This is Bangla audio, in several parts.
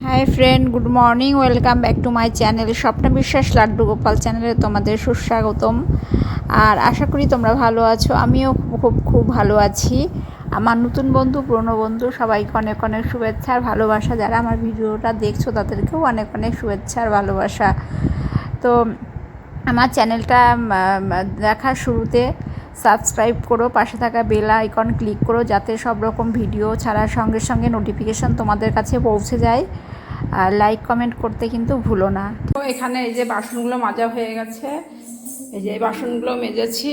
Hi friend good morning welcome back to my channel Swapna Biswas Laddu Gopal চ্যানেলে তোমাদের সুস্বাগতম। আর আশা করি তোমরা ভালো আছো, আমিও খুব খুব ভালো আছি। আমার নতুন বন্ধু, পুরনো বন্ধু, সবাইকে অনেক অনেক শুভেচ্ছা আর ভালোবাসা। যারা আমার ভিডিওটা দেখছ, তাদেরকেও অনেক অনেক শুভেচ্ছা আর ভালোবাসা। তো আমার চ্যানেলটা দেখার শুরুতে সাবস্ক্রাইব করো, পাশে থাকা বেল আইকন ক্লিক করো, যাতে সব রকম ভিডিও ছাড়ার সঙ্গে সঙ্গে নোটিফিকেশান তোমাদের কাছে পৌঁছে যায়। আর লাইক কমেন্ট করতে কিন্তু ভুলো না। তো এখানে এই যে বাসনগুলো মাজা হয়ে গেছে, এই যে বাসনগুলো মেজেছি।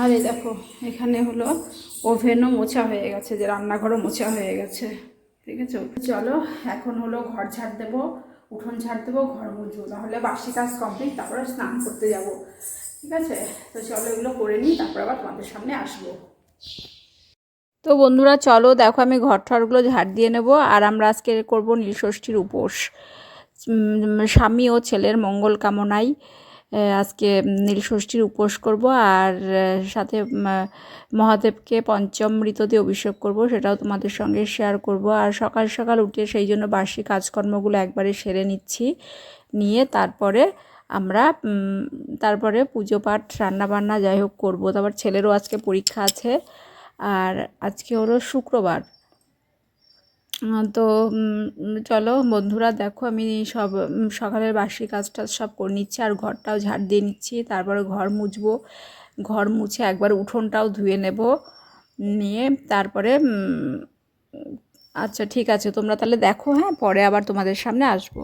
আর এই দেখো, এখানে হলো ওভেনও মোছা হয়ে গেছে, যে রান্নাঘরও মোছা হয়ে গেছে, ঠিক আছে? চলো, এখন হলো ঘর ঝাড় দেবো, উঠোন ঝাড় দেবো, ঘর মুছবো তাহলে বাসি কাজ কমপ্লিট তারপরে স্নান করতে যাব। ঠিক আছে? তো চলো এগুলো করে নিই, তারপর আবার তোমাদের সামনে আসব। তো বন্ধুরা, চলো দেখো আমি ঘর ঠরগুলো ঝাড় দিয়ে নেব, আর আমরা আজকে করব নীলষষ্ঠীর উপোস। স্বামী ও ছেলের মঙ্গল কামনায় আজকে নীলষষ্ঠীর উপোস করব, আর সাথে মহাদেবকে পঞ্চমৃত দিয়ে অভিষেক করব, সেটাও তোমাদের সঙ্গে শেয়ার করব। আর সকাল সকাল উঠে সেই জন্য বার্ষিক কাজকর্মগুলো একবারে সেরে নিচ্ছি, নিয়ে তারপরে আমরা তারপরে পুজো পাঠ, রান্নাবান্না যাই হোক করব। তারপর ছেলেরও আজকে পরীক্ষা আছে। আর আজকে হলো শুক্রবার। তো চলো বন্ধুরা দেখো, আমি সব সকালের বাসি কাজটা সব করে নিচ্ছি আর ঘরটাও ঝাড় দিয়ে নিচ্ছি। তারপরে ঘর মুছবো। ঘর মুছে একবার উঠোনটাও ধুয়ে নেব। নিয়ে তারপরে আচ্ছা ঠিক আছে, তোমরা তাহলে দেখো হ্যাঁ? পরে আবার তোমাদের সামনে আসব।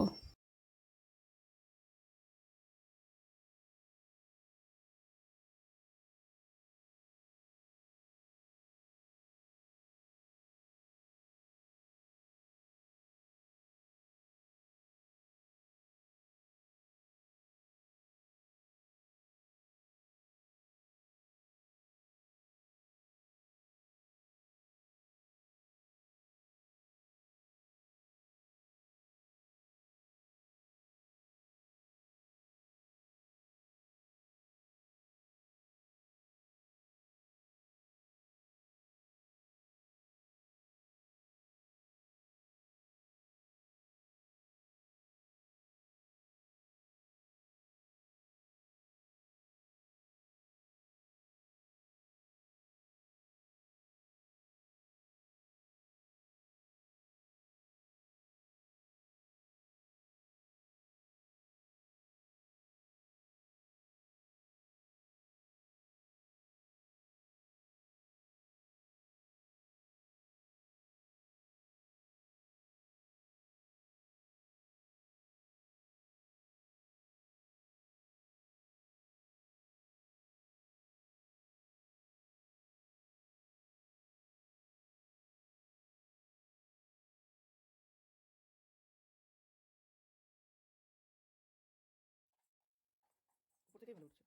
ревнуйте.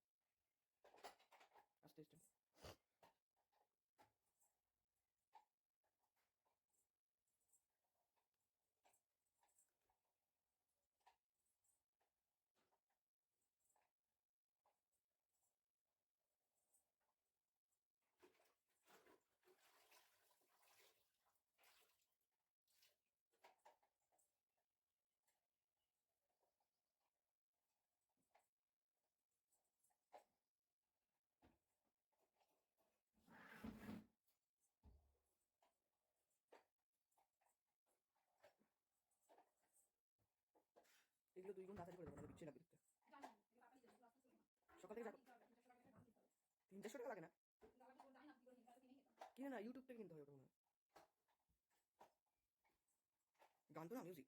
দুই গুণ তাড়াতাড়ি করে দেবো বিচ্ছে লাগবে দেখতে সকাল থেকে যাব। তিন চারশো টাকা লাগে না? কিনে না ইউটিউব থেকে কিনতে হবে গান তো না মিউজিক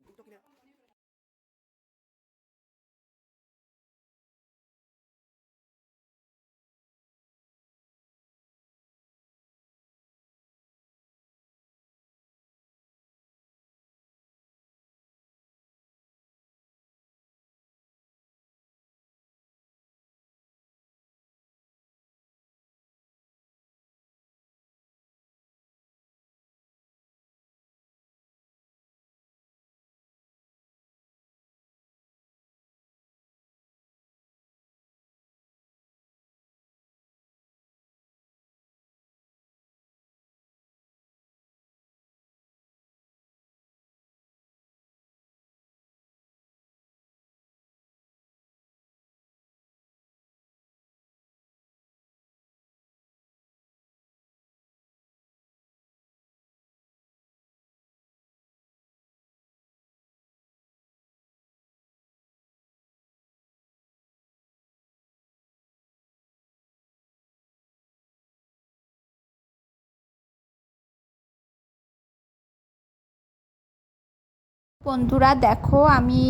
বন্ধুরা, দেখো, আমি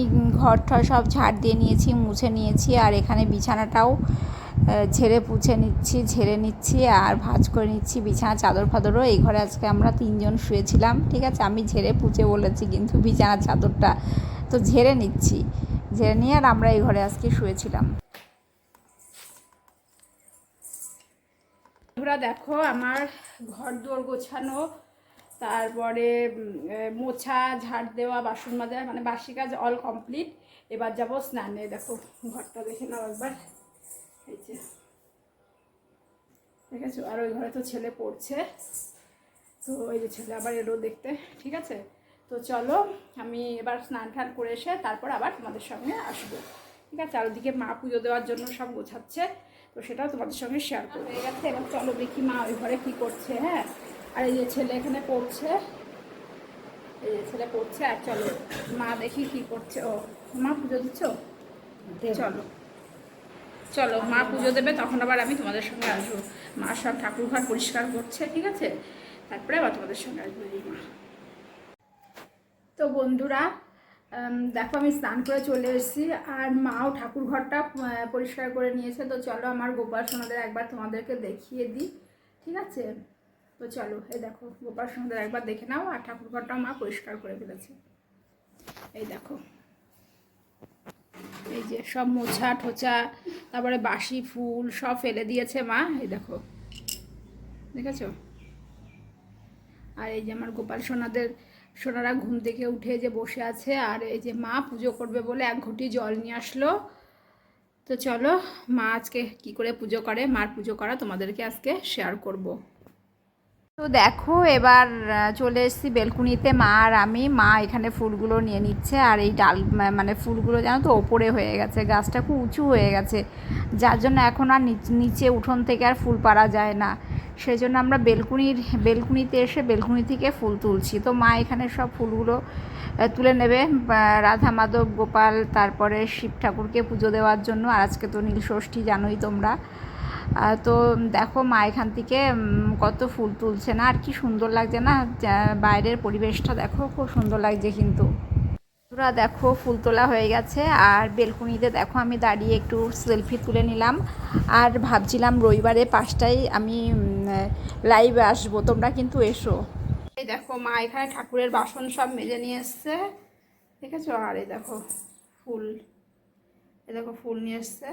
ঘর ঠর সব ঝাড় দিয়ে নিয়েছি, মুছে নিয়েছি, আর এখানে বিছানাটাও ঝেড়ে পুছে নিচ্ছি, ঝেড়ে নিচ্ছি, আর ভাঁজ করে নিচ্ছি, বিছানা চাদর ফাদরও। এই ঘরে আজকে আমরা তিনজন শুয়েছিলাম, ঠিক আছে? আমি ঝেড়ে পুছে বলেছি, কিন্তু বিছানা চাদরটা তো ঝেড়ে নিচ্ছি, ঝেড়ে নিয়ে আর আমরা এই ঘরে আজকে শুয়েছিলাম। বন্ধুরা, দেখো, আমার ঘর দুয়ার গোছানো তারপরে মোছা, ঝাড় দেওয়া, বাসন মাজা মানে বাসি কাজ অল কমপ্লিট এবার যাব স্নানে। দেখো, ঘরটা দেখে নাও একবার। যে। দেখেছ? আর ওই ঘরে তো ছেলে পড়ছে। তো ওই যে ছেলে আবার এলো দেখতে, ঠিক আছে? তো চলো, আমি এবার স্নান টান করে এসে তারপর আবার তোমাদের সঙ্গে আসব। ঠিক আছে? আর ওদিকে মা পুজো দেওয়ার জন্য সব গোছাচ্ছে। তো সেটাও তোমাদের সঙ্গে শেয়ার হয়ে গেছে? এবার চলো দেখি মা ওই ঘরে কী করছে হ্যাঁ? আর এই যে ছেলে এখানে পড়ছে এই যে ছেলে পড়ছে আর চলো মা দেখি কী করছে। ও মা পুজো দিচ্ছ? চলো। চলো মা পুজো দেবে তখন আবার আমি তোমাদের সঙ্গে আসব। মা সব ঠাকুর ঘর পরিষ্কার করছে ঠিক আছে? তারপরে আবার তোমাদের সঙ্গে আসব মা। তো বন্ধুরা দেখো আমি স্নান করে চলে এসেছি আর মাও ঠাকুর ঘরটা পরিষ্কার করে নিয়েছে। তো চলো আমার গোপাল সোনাদের একবার তোমাদেরকে দেখিয়ে দিই ঠিক আছে? তো চলো, এই দেখো, গোপাল সোনাদের একবার দেখে নাও আর ঠাকুর ঘরটাও মা পরিষ্কার করে ফেলেছে। এই দেখো, এই যে সব মোছা ঠোচা, তারপরে বাসি ফুল সব ফেলে দিয়েছে মা, এই দেখো। দেখেছ? আর এই যে আমার গোপাল সোনাদের, সোনারা ঘুম থেকে উঠে যে বসে আছে, আর এই যে মা পুজো করবে বলে এক ঘটি জল নিয়ে আসলো। তো চলো, মা আজকে কি করে পুজো করে? মার পুজো করা তোমাদেরকে আজকে শেয়ার করব। তো দেখো, এবার চলে এসেছি বেলকুনিতে। মা আর আমি, মা এখানে ফুলগুলো নিয়ে নিচ্ছে আর এই ডাল মানে ফুলগুলো জানো তো, ওপরে হয়ে গেছে। গাছটা খুব উঁচু হয়ে গেছে। যার জন্য এখন আর নিচ- উঠোন থেকে আর ফুল পাড়া যায় না। সেই জন্য আমরা বেলকুনির, বেলকুনিতে এসে বেলকুনি থেকে ফুল তুলছি। তো মা এখানে সব ফুলগুলো তুলে নেবে। রাধা মাধব, গোপাল, তারপরে শিব ঠাকুরকে পুজো দেওয়ার জন্য। আর আজকে তো নীল ষষ্ঠী, জানোই তোমরা। তো দেখো মা এখান থেকে কত ফুল তুলছে না, আর কি সুন্দর লাগছে না? বাইরের পরিবেশটা দেখো, খুব সুন্দর লাগছে কিন্তু। বন্ধুরা দেখো, ফুল তোলা হয়ে গেছে, আর বেলকুনিতে দেখো, আমি দাঁড়িয়ে একটু সেলফি তুলে নিলাম। আর ভাবছিলাম রবিবারে পাঁচটায় আমি লাইভে আসব, তোমরা কিন্তু এসো। এই দেখো, মা এখানে ঠাকুরের বাসন সব মেজে নিয়ে এসছে ঠিক আছে আর এই দেখো, ফুল, এই দেখো, ফুল নিয়ে এসছে।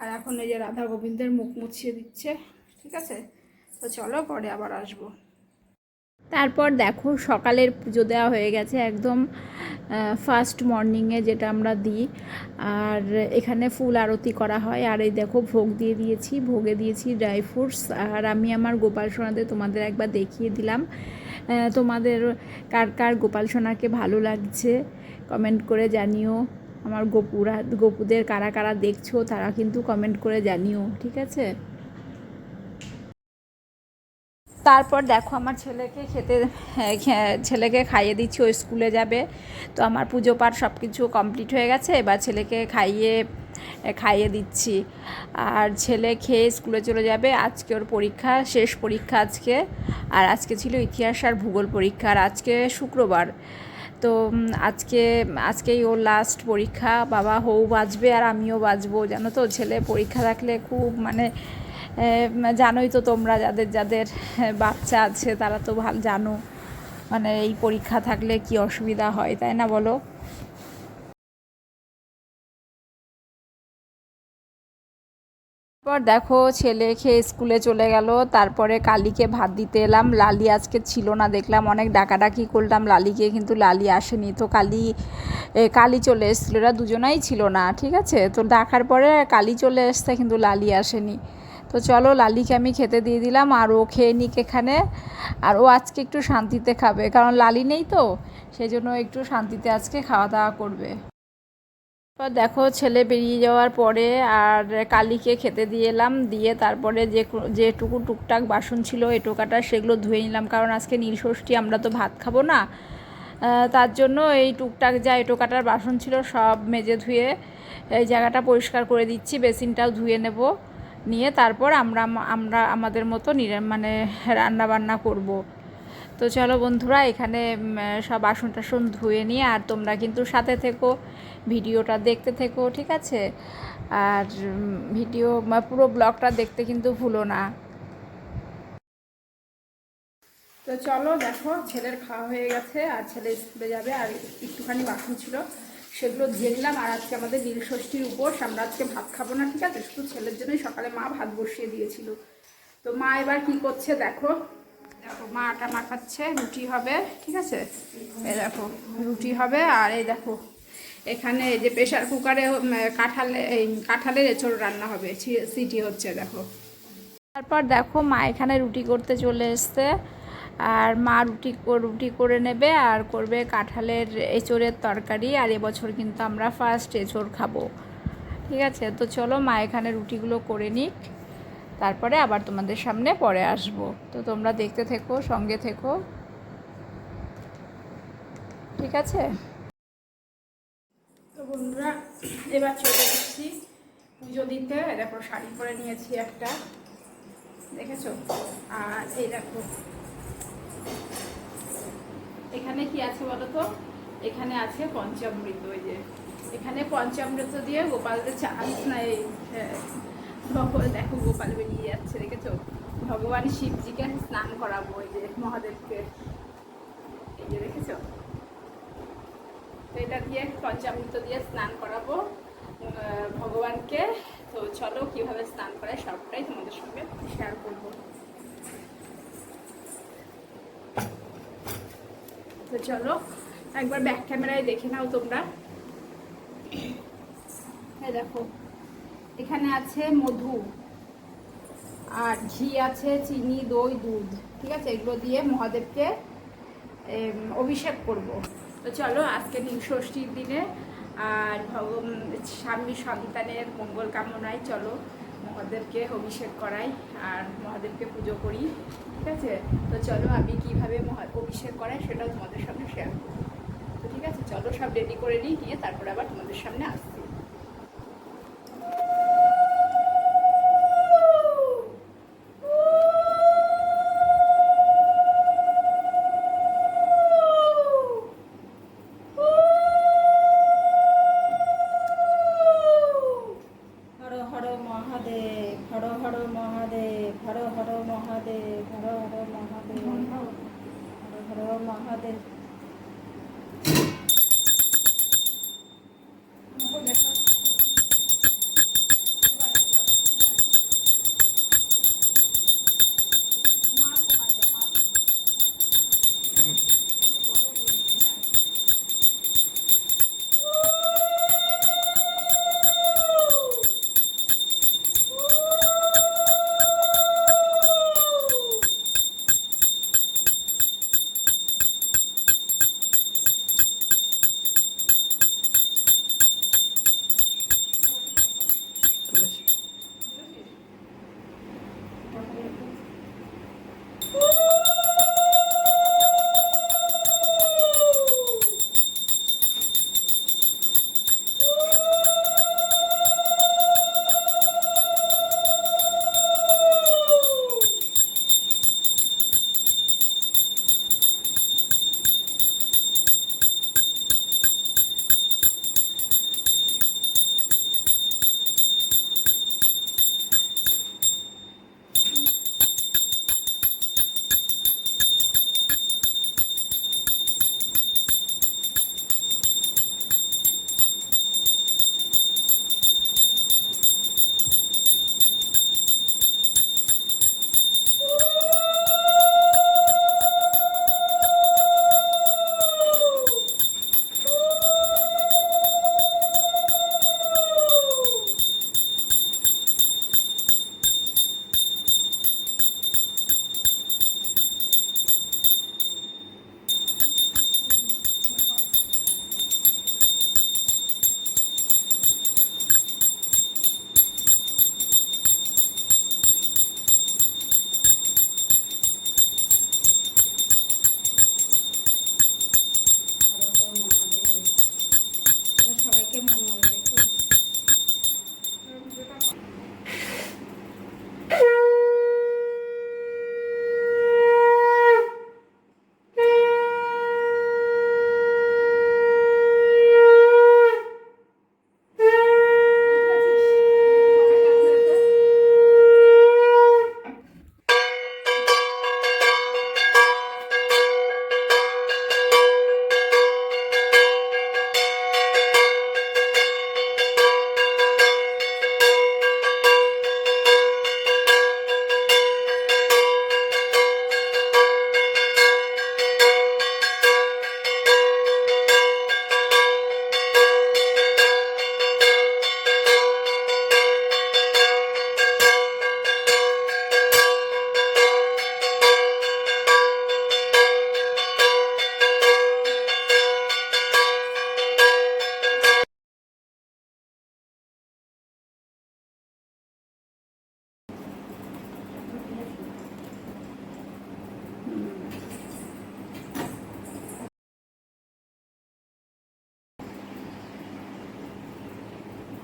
আর এখন এই যে রাধা গোবিন্দের মুখ মুছিয়ে দিচ্ছে, ঠিক আছে? তো চলো পরে আবার আসব। তারপর দেখো সকালের পুজো দেওয়া হয়ে গেছে একদম ফার্স্ট মর্নিংয়ে যেটা আমরা দিই। আর এখানে ফুল আরতি করা হয়। আর এই দেখো ভোগ দিয়ে দিয়েছি, ভোগে দিয়েছি ড্রাই ফ্রুটস আর আমি আমার গোপাল সোনাদের তোমাদের একবার দেখিয়ে দিলাম। তোমাদের কার কার গোপাল সোনাকে ভালো লাগছে কমেন্ট করে জানিও। আমার গোপুরা, গোপুদের কারা কারা দেখছ তারা কিন্তু কমেন্ট করে জানিও, ঠিক আছে? তারপর দেখো আমার ছেলেকে খেতে, ছেলেকে খাইয়ে দিচ্ছি, ও স্কুলে যাবে। তো আমার পুজো পাঠ সব কিছু কমপ্লিট হয়ে গেছে, এবার ছেলেকে খাইয়ে খাইয়ে দিচ্ছি। আর ছেলে খেয়ে স্কুলে চলে যাবে, আজকে ওর পরীক্ষা, শেষ পরীক্ষা আজকে। আর আজকে ছিল ইতিহাস আর ভূগোল পরীক্ষা, আর আজকে শুক্রবার। তো আজকে, আজকেই ওর লাস্ট পরীক্ষা। বাবা, হৌ বাজবে আর আমিও বাজবো, জানো তো? ছেলে, পরীক্ষা থাকলে খুব মানে জানোই তো তোমরা যাদের যাদের বাচ্চা আছে, তারা তো ভালো জানো। মানে এই পরীক্ষা থাকলে কি অসুবিধা হয়, তাই না বলো? তারপর দেখো ছেলে খেয়ে স্কুলে চলে গেল, তারপরে কালীকে ভাত দিতে এলাম। লালি আজকে ছিল না, দেখলাম অনেক ডাকাডাকি করলাম। লালিকে কিন্তু লালি আসেনি। তো কালি কালী চলে এসেছিল, এরা দুজনাই ছিল না, ঠিক আছে? তো ডাকার পরে কালি চলে এসছে, কিন্তু লালি আসেনি। তো চলো লালিকে আমি খেতে দিয়ে দিলাম, আর ও খেয়ে নিক এখানে। আর ও আজকে একটু শান্তিতে খাবে, কারণ লালি নেই তো সেই জন্য একটু শান্তিতে আজকে খাওয়া দাওয়া করবে। তো দেখো ছেলে বেরিয়ে যাওয়ার পরে আর কালীকে খেতে দিয়ে এলাম, দিয়ে তারপরে যে যেটুকু টুকটাক বাসন ছিল এটোকাটা সেগুলো ধুয়ে নিলাম, কারণ আজকে নীলষষ্ঠী আমরা তো ভাত খাব না। তার জন্য এই টুকটাক যা এটোকাটার বাসন ছিল সব মেজে ধুয়ে এই জায়গাটা পরিষ্কার করে দিচ্ছি, বেসিনটাও ধুয়ে নেব, নিয়ে তারপর আমরা আমরা আমাদের মতো মানে রান্না বান্না করব। তো চলো বন্ধুরা, এখানে সব বাসন টাসন ধুয়ে নিয়ে, আর তোমরা কিন্তু সাথে থেকো। ভিডিওটা দেখতে থেকো, ঠিক আছে? আর ভিডিও পুরো ব্লগটা দেখতে কিন্তু ভুলো না। তো চলো দেখো, ছেলের খাওয়া হয়ে গেছে, আর ছেলে স্কুলে যাবে, আর একটুখানি বাকি ছিল। সেগুলো দিয়ে আর আজকে আমাদের নীল ষষ্ঠীর উপোস, আমরা আজকে ভাত খাব না, ঠিক আছে? শুধু ছেলের জন্যই সকালে মা ভাত বসিয়ে দিয়েছিল। তো মা এবার কি করছে দেখো? দেখো, মা আটা মাখাচ্ছে, রুটি হবে, ঠিক আছে? এই দেখো, রুটি হবে, আর এই দেখো এখানে যে প্রেশার কুকারে কাঁঠালে, এই কাঁঠালের এঁচড় রান্না হবে। সিটি হচ্ছে, দেখো। তারপর দেখো মা এখানে রুটি করতে চলে এসছে। আর মা রুটি রুটি করে নেবে আর করবে কাঁঠালের এঁচড়ের তরকারি। আর এবছর কিন্তু আমরা ফার্স্ট এঁচড় খাব। ঠিক আছে? তো চলো মা এখানে রুটিগুলো করে নিক। তারপরে আবার তোমাদের সামনে পরে আসব। তো তোমরা দেখতে থেকো, সঙ্গে থেকো। ঠিক আছে তো বন্ধুরা এবার চলে এসেছি পুজো দিতে দেখো শাড়ি পরে নিয়েছি একটা। দেখেছ? আর এই দেখো। এখানে কি আছে বলো তো? এখানে আছে পঞ্চামৃত ওই যে। এখানে পঞ্চামৃত দিয়ে গোপালদের চান্স হ্যাঁ, ভগবান দেখো গোপাল বেরিয়ে যাচ্ছে দেখেছ? ভগবান শিবজিকে স্নান করাবো ওই যে মহাদেবকে। এই যে দেখেছ? তো এটা দিয়ে পঞ্চামৃত দিয়ে স্নান করাবো। ভগবানকে। তো চলো, কীভাবে স্নান করায় সবটাই তোমাদের সঙ্গে শেয়ার করব। তো চলো, একবার ব্যাক ক্যামেরায় দেখে নাও তোমরা। এই দেখো, এখানে আছে মধু, আর ঘি আছে চিনি, দই, দুধ, ঠিক আছে? এগুলো দিয়ে মহাদেবকে অভিষেক করব। তো চলো আজকে ষষ্ঠীর দিনে আর ভগবান স্বামী সন্তানের মঙ্গল কামনায় চলো, মহাদেবকে অভিষেক করাই আর মহাদেবকে পুজো করি, ঠিক আছে? তো চলো আমি কীভাবে মহা অভিষেক করাই সেটাও তোমাদের সামনে শেয়ার করব। তো ঠিক আছে, চলো সব রেডি করে নিই নিয়ে তারপরে আবার তোমাদের সামনে আসছি।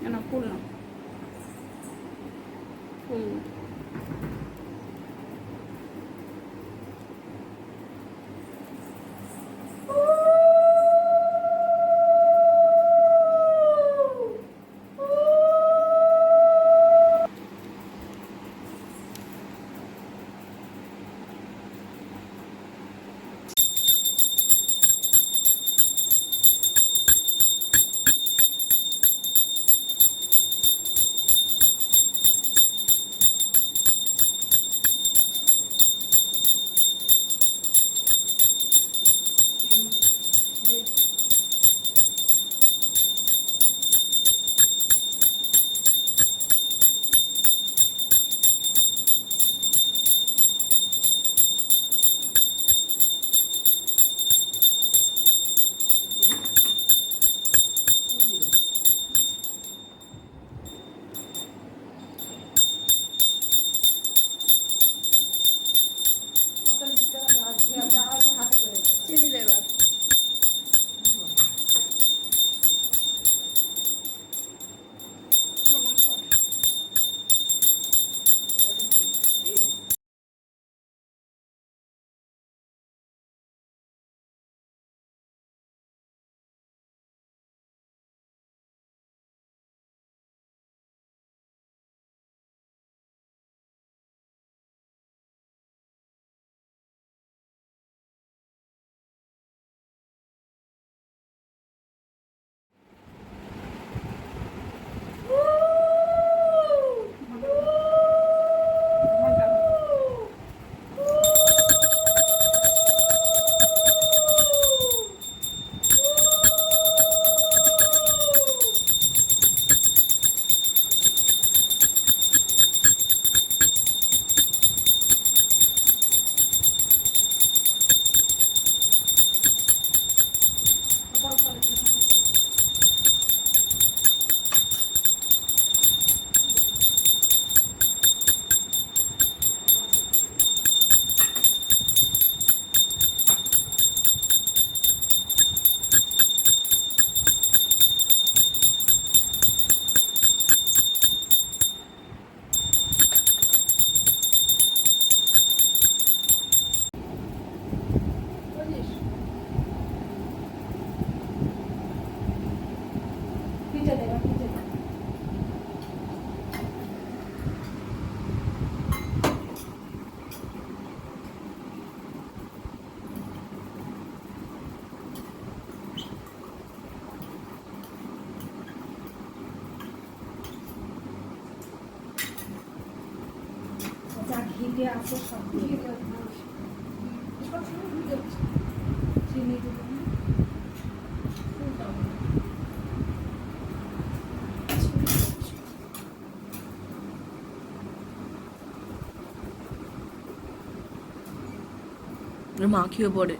কেন ফুল না। ফুল। যা আছে সব। দিয়ে চিনি দিবো না পড়ে।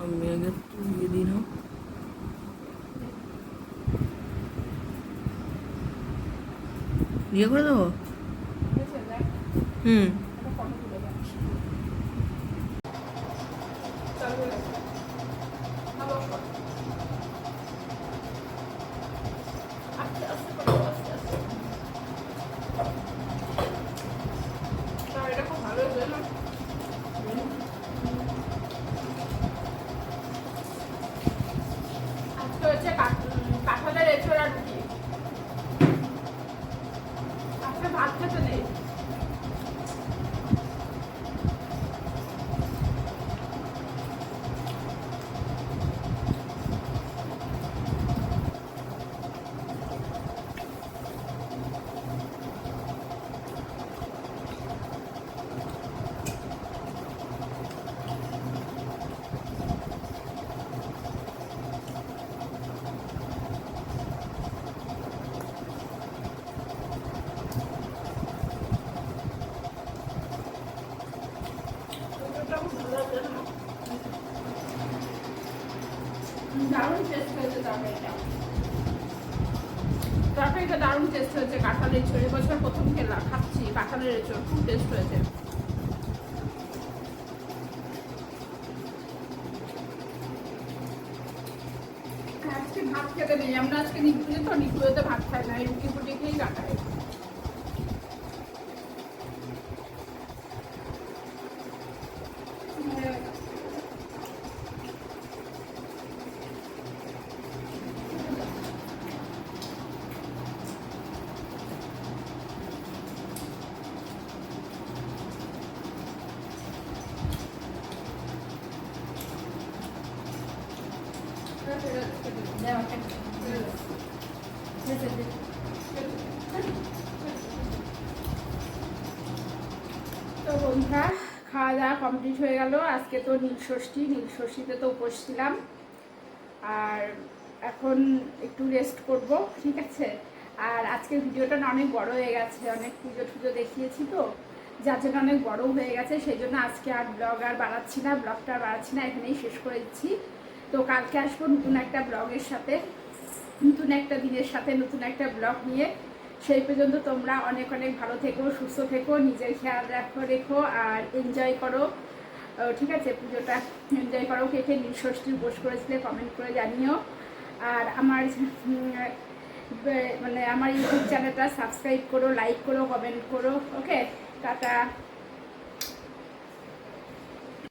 আমি আগে দিয়ে দিই না। ইয়ে করে দেবো? হুম একটা ফটো তুলে দেখ চালু হয়ে গেছে ভালো শট আস্তে আস্তে করো আস্তে আস্তে না এটা খুব ভালো হয়েছে না আজকে হচ্ছে কাঠ- কাঁঠালের এঁচড়া রুটি আজকে ভাত খেতে নেই দারুণ টেস্ট হয়েছে তরকারিটা তরকারিটা দারুণ টেস্ট হয়েছে কাঁঠালের এঁচড় এবছর প্রথম খেলাম খাচ্ছি কাঁঠালের এঁচড় খুব টেস্ট হয়েছে। আজকে ভাত খেতে নেই, আমরা আজকে নিম তো পুজোতে ভাত খাই না, এই রুটি ফুটি খেয়েই কাটাই তো বন্ধুরা খাওয়া দাওয়া কমপ্লিট হয়ে গেল আজকে তো নীল ষষ্ঠী, নীল ষষ্ঠীতে তো উপোস ছিলাম। আর এখন একটু রেস্ট করব, ঠিক আছে? আর আজকের ভিডিওটা অনেক বড় হয়ে গেছে, অনেক পুজো টুজো দেখিয়েছি তো। যার জন্য অনেক বড় হয়ে গেছে, সেই জন্য আজকে আর ব্লগ আর বাড়াচ্ছি না ব্লগটা আর বাড়াচ্ছি না, এখানেই শেষ করে দিচ্ছি। তো কালকে আসব নতুন একটা ব্লগের সাথে, নতুন একটা দিনের সাথে, নতুন একটা ব্লগ নিয়ে। সেই পর্যন্ত তোমরা অনেক অনেক ভালো থেকো, সুস্থ থেকো, নিজের খেয়াল রাখো, রেখো, আর এনজয় করো। ঠিক আছে, পুজোটা এনজয় করো কে কে নীলষষ্ঠী উপোস করেছিলে কমেন্ট করে জানিও। আর আমার মানে আমার ইউটিউব চ্যানেলটা সাবস্ক্রাইব করো লাইক করো কমেন্ট করো ওকে টাটা।